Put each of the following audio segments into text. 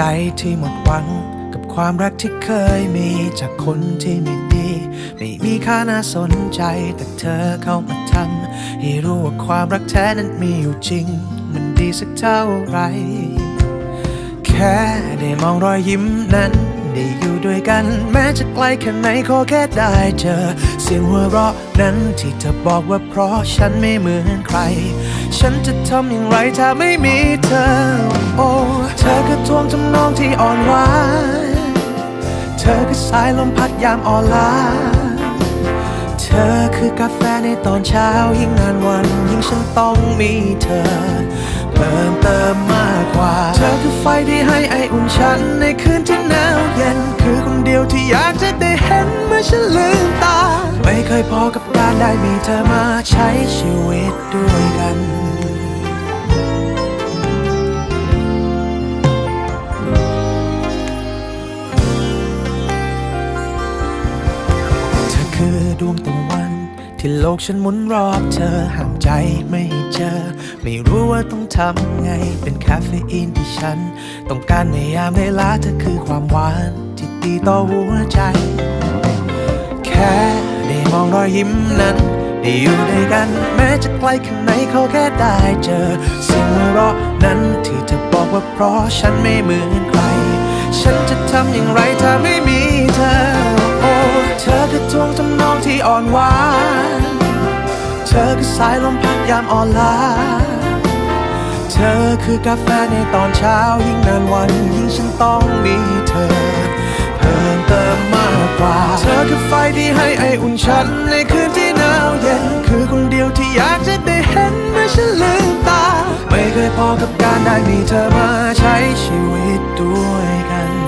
ใจที่หมดหวัง กับความรักที่เคยมีจากคนที่ไม่ดี ไม่มีค่าน่าสนใจ แต่เธอเข้ามาทำให้รู้ว่าความรักแท้นั้นมีอยู่จริง มันดีสักเท่าไหรแค่ได้มองรอยยิ้มนั้น ได้อยู่ด้วยกัน แม้จะไกลแค่ไหนขอแค่ได้เจอ เสียงหัวเราะนั้นที่เธอบอกว่าเพราะฉันไม่เหมือนใคร ฉันจะทำอย่างไรถ้าไม่มีเธอ โอ้เธอคือทวงทำนองที่อ่อนหวานเธอคือสายลมพัดยามอ่อนล้าเธอคือกาแฟในตอนเช้ายิ่งนานวัน ยิ่งฉันต้องมีเธอเพิ่มเติมมากกว่า เธอคือไฟที่ให้ไออุ่นฉันในคืนที่ คือคนเดียวที่อยากจะได้เห็นเมื่อฉันลืมตา ไม่เคยพอกับการได้มีเธอมาใช้ชีวิตด้วยกัน เธอคือดวงตะวัน ที่โลกฉันหมุนรอบเธอห่างใจไม่เจอ ไม่รู้ว่าต้องทำไงเป็นคาเฟอีนที่ฉัน ต้องการในยามเวลาเธอคือความหวาน ที่ดีต่อหัวใจ แค่ได้มองรอยยิ้มนั้น ได้อยู่ด้วยกันแม้จะไกลแค่ไหนเขาแค่ได้เจอสียงหัวเราะนั้นที่เธอบอกว่าเพราะฉันไม่เหมือนใคร ฉันจะทำอย่างไรถ้าไม่มีเธอ โอ้เธอคือทวงทำนองที่อ่อนหวานเธอคือสายลมพัดยามอ่อนล้าเธอคือกาแฟในตอนเช้ายิ่งนานวันยิ่งฉันต้องมีเธอ พิ่มเติมมากกว่า เธอคือไฟที่ให้ไออุ่นฉัน ในคืนที่หนาวเย็น คือคนเดียวที่อยากจะได้เห็นเมื่อฉันลืมตา ไม่เคยพอกับการได้มีเธอมาใช้ชีวิตด้วยกัน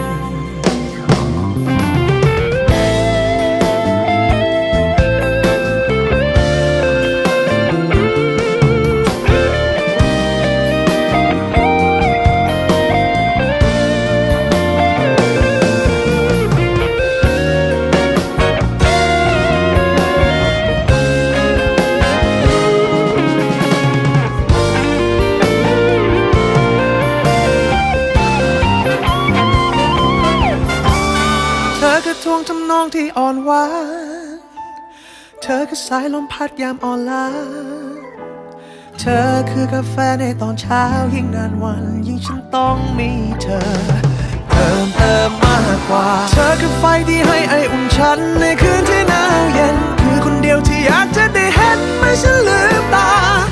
สายลมพัดยามอ่อนล้า เธอคือกาแฟในตอนเช้ายิ่งนานวัน ยิ่งฉันต้องมีเธอเพิ่มเติมมากกว่า เธอคือไฟที่ให้ไออุ่นฉัน ในคืนที่หนาวเย็น คือคนเดียวที่อยากจะได้เห็นเมื่อฉันลืมตา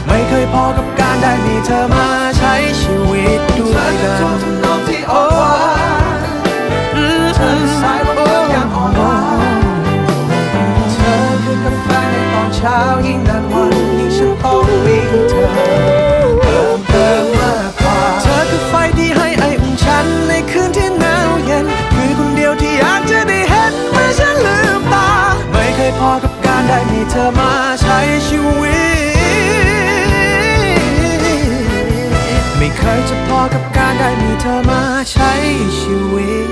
ไม่เคยพอกับการได้มีเธอมาใช้ชีวิตด้วยกันเธอคือทวงทำนองที่อ่อนหวาน เช้ายิ่งนานวันยิ่งฉันต้องมีเธอเพิ่มเติมมากกว่าเธอคือไฟที่ให้ไออุ่นฉันในคืนที่หนาวเย็นคือคนเดียวที่อยากจะได้เห็นเมื่อฉันลืมตาไม่เคยพอกับการได้มีเธอมาใช้ชีวิตไม่เคยจะพอกับการได้มีเธอมาใช้ชีวิต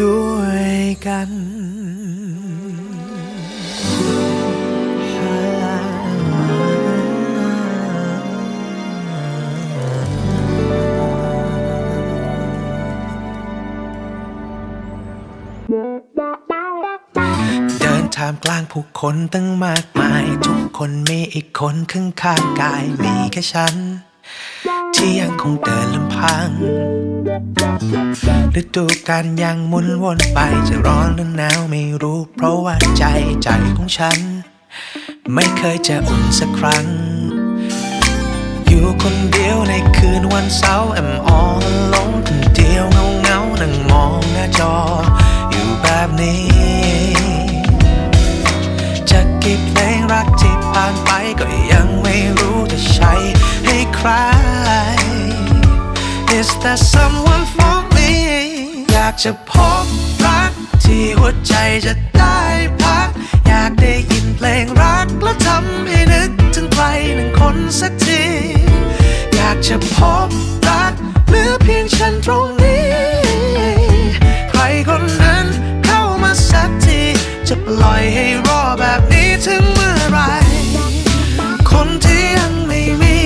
ด้วยกัน ท่ามกลางผู้คนตั้งมากมาย ทุกคนมีอีกคนข้างข้างกายมีแค่ฉัน ที่ยังคงเดินลำพังฤดูกาลยังหมุนวนไปจะร้อนหรือหนาวไม่รู้ เพราะว่าใจใจของฉัน ไม่เคยจะอุ่นสักครั้ง อยู่คนเดียวในคืนวันเสาร์แอมออนลงคนเดียวเงาเงานั่งมองหน้าจอ อยู่แบบนี้ จะกี่เพลงรักที่ผ่านไปก็ยังไม่รู้จะใช้ให้ใคร Is there someone for me อยากจะพบรักที่หัวใจจะได้พัก อยากได้ยินเพลงรักแล้วทำให้นึกถึงใครหนึ่งคนสักที อยากจะพบรักเหลือเพียงฉันตรงนี้ ใครคน ปล่อยให้รอแบบนี้ถึงเมื่อไร คนที่ยังไม่มี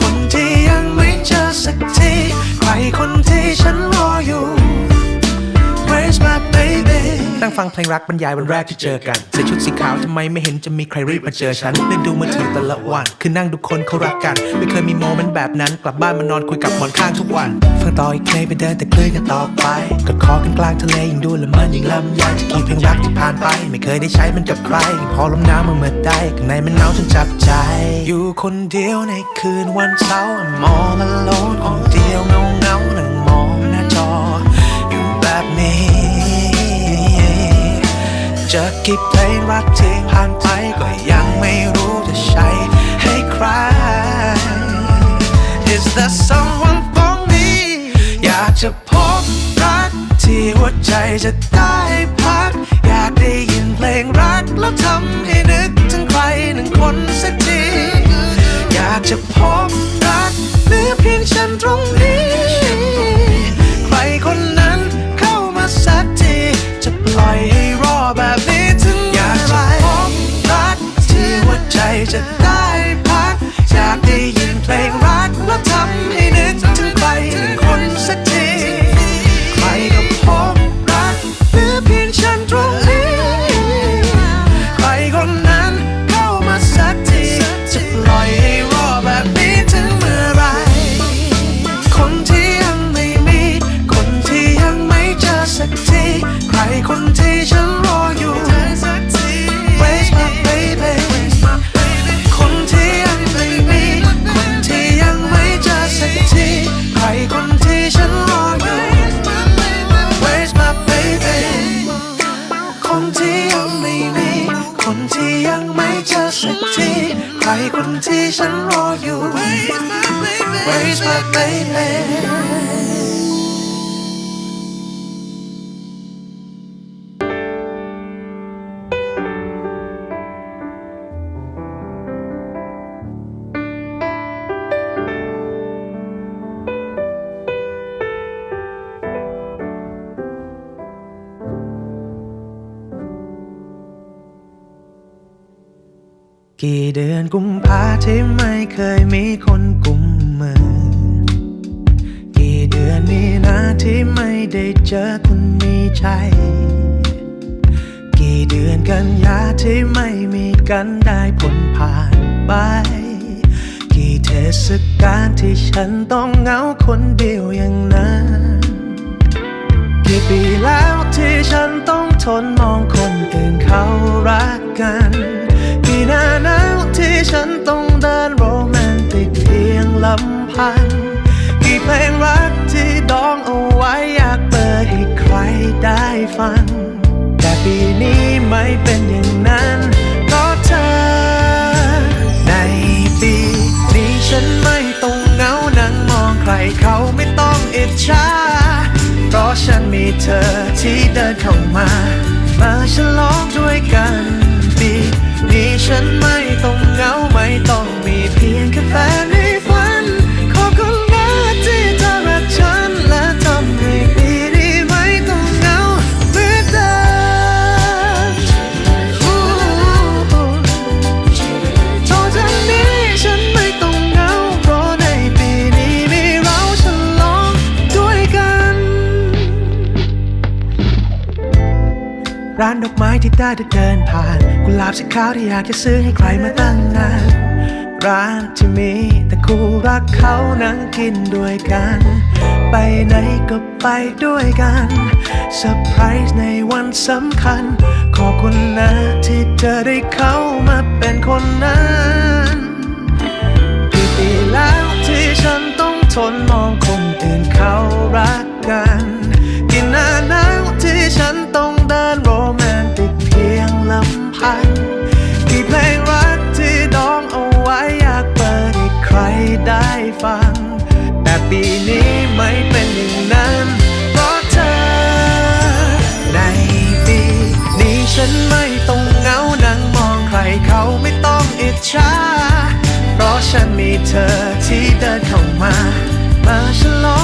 คนที่ยังไม่เจอสักที ใครคนที่ฉันรออยู่ั่งฟังเพลงรักบรรยายวันแรกที่เจอกันใส่ชุดสีขาวทำไมไม่เห็นจะมีใครรีบมาเจอฉันเล่นดูมือถือแต่ละวัน คือนั่งดูคนเขารักกัน ไม่เคยมีโมเมนต์แบบนั้น กลับบ้านมานอนคุยกับหมอนข้างทุกวัน ฟังต่ออีกเพลงไปเดินแต่คลื่นกันต่อไปกอดคอกันกลางทะเลยิ่งดูละมันยิ่งลำใหญ่จะกี่เพลงรักที่ผ่านไป ไม่เคยได้ใช้มันกับใครพอลมหนาวมาเมื่อใดข้างในมันหนาวจนจับใจ อยู่คนเดียวในคืนวันเสาร์ I'm all alone คนเดียวเงาเงาๆนั่ง จะกี่เพลงรักที่ผ่านไปก็ยังไม่รู้จะใช้ให้ใคร Is there someone for me อยากจะพบรักที่หัวใจจะได้พัก อยากได้ยินเพลงรักแล้วทำให้นึกถึงใครหนึ่งคนสักที อยากจะพบรักเหลือเพียงฉันตรงนี้ ใครคน ว ที่ยังไม่มี คนที่ยังไม่เจอสักที ใครคนที่ฉันรออยู่ Where's my baby เดือนกุมภาที่ไม่เคยมีคนกุมมือ กี่เดือนนี้นะที่ไม่ได้เจอคนมีใจ กี่เดือนกันยาที่ไม่มีกันได้ผลผ่านไป กี่เทศกาลที่ฉันต้องเหงาคนเดียวอย่างนั้น กี่ปีแล้วที่ฉันต้องทนมองคนอื่นเขารักกันกี่นานา ฉันต้องเดินโรแมนติกเพียงลำพัง กี่เพลงรักที่ดองเอาไว้อยากเปิดให้ใครได้ฟัง แต่ปีนี้ไม่เป็นอย่างนั้นเพราะเธอ ในปีนี้ฉันไม่ต้องเหงานั่งมองใครเขาไม่ต้องอิจฉาเพราะฉันมีเธอที่เดินเข้ามา มาฉลองด้วยกัน ฉันไม่ต้องเหงาไม่ต้องมีเพียงแค่แฟนในฝัน ขอบคุณนะที่เธอรักฉันและทำให้ปีนี้ไม่ต้องเหงาเหมือนเดิมโทษจากนี้ฉันไม่ต้องเหงา เพราะในปีนี้มีเราฉลองด้วยกัน ร้านดอกไม้ ที่ได้เดินผ่าน กุหลาบสีขาวที่อยากจะซื้อให้ใครมาตั้งนานร้านที่มีแต่คู่รักเขานั่งกินด้วยกัน ไปไหนก็ไปด้วยกันเซอร์ไพรส์ในวันสำคัญ ขอบคุณนะที่เธอได้เข้ามาเป็นคนนั้นกี่ปีแล้วที่ฉันต้องทนมองคนอื่น ฉันมีเธอที่เดินเข้ามา มาฉลอง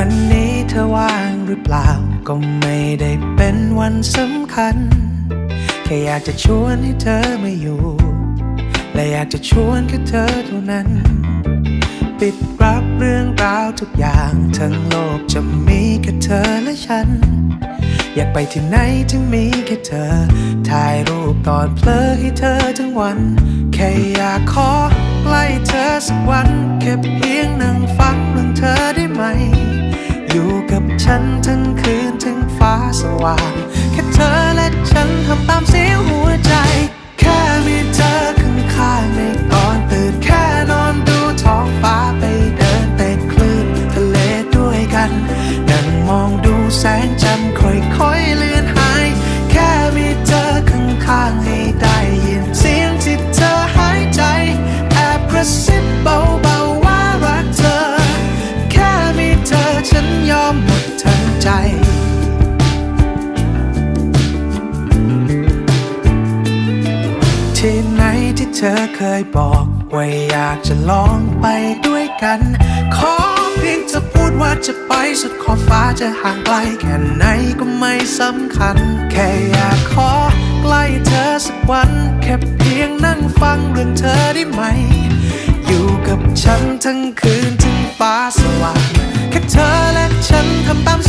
วันนี้เธอว่างหรือเปล่า ก็ไม่ได้เป็นวันสำคัญ แค่อยากจะชวนให้เธอมาอยู่ และอยากจะชวนแค่เธอเท่านั้น ปิดรับเรื่องราวทุกอย่าง ทั้งโลกจะมีแค่เธอและฉัน อยากไปที่ไหนที่มีแค่เธอ ถ่ายรูปตอนเพลอให้เธอทั้งวัน แค่อยากขอใกล้เธอสักวันแค่เพียงนั่งฟังเรื่องเธอได้ไหม อยู่กับฉันทั้งคืนถึงฟ้าสว่าง แค่เธอและฉัน เคยบอกว่าอยากจะลองไปด้วยกัน ขอเพียงเธอพูดว่าจะไปสุดขอบฟ้าจะห่างไกลแค่ไหนก็ไม่สำคัญ แค่อยากขอใกล้เธอสักวัน แค่เพียงนั่งฟังเรื่องเธอได้ไหม อยู่กับฉันทั้งคืนถึงฟ้าสว่างแค่เธอและฉันทำตาม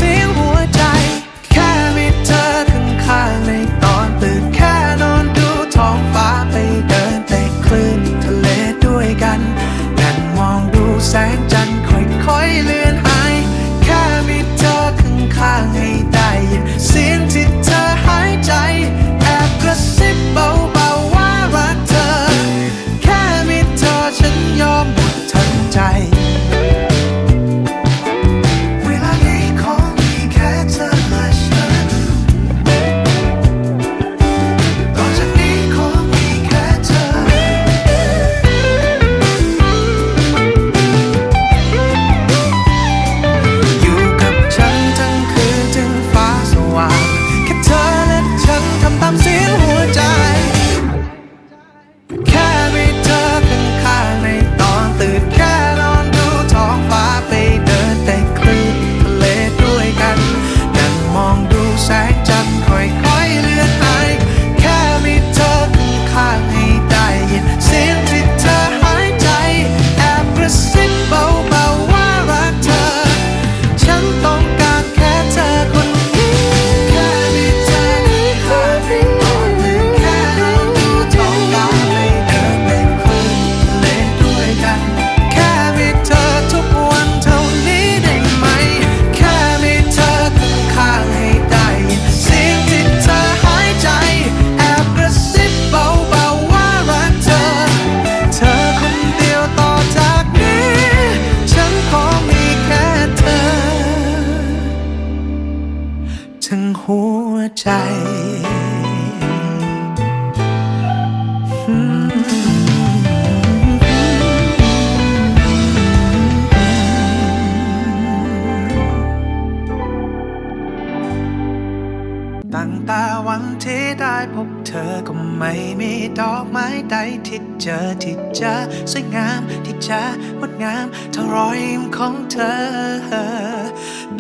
วันที่ได้พบเธอก็ไม่มีดอกไม้ใดที่เจอที่จะสวยงามที่จะงดงามเท่ารอยยิ้มของเธอ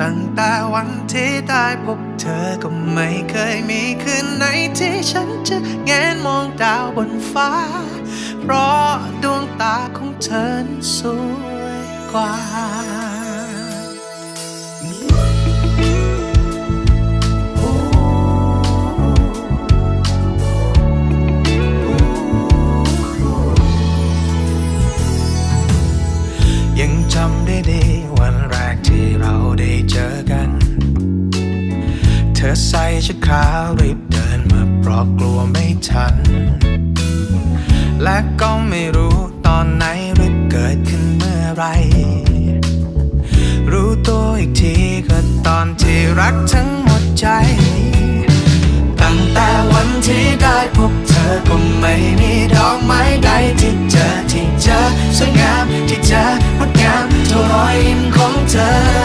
ตั้งแต่วันที่ได้พบเธอก็ไม่เคยมีคืนไหนที่ฉันจะแงนมองดาวบนฟ้า เพราะดวงตาของเธอสวยกว่า ใส่ชุดขาวรีบเดินมาเพราะกลัวไม่ทัน และก็ไม่รู้ตอนไหนหรือเกิดขึ้นเมื่อไร รู้ตัวอีกทีก็ตอนที่รักทั้งหมดใจ ตั้งแต่วันที่ได้พบเธอก็ไม่มีดอกไม้ใดที่เจอที่เจอสวยงามที่เจองดงามเท่ารอยยิ้มของเธอ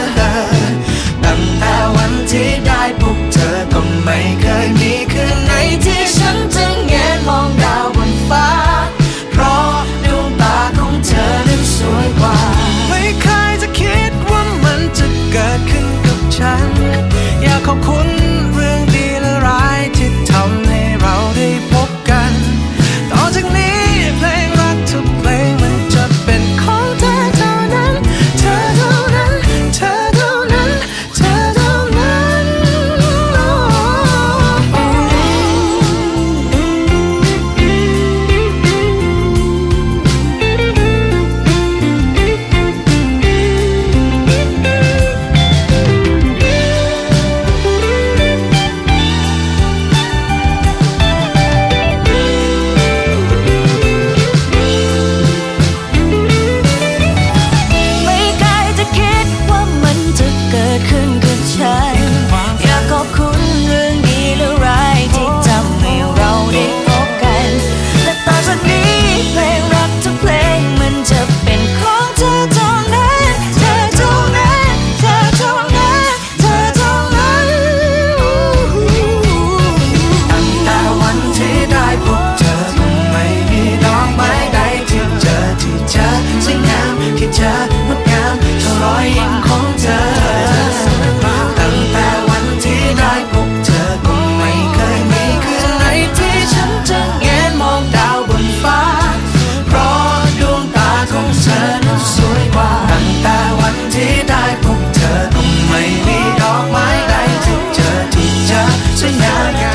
se agarrar.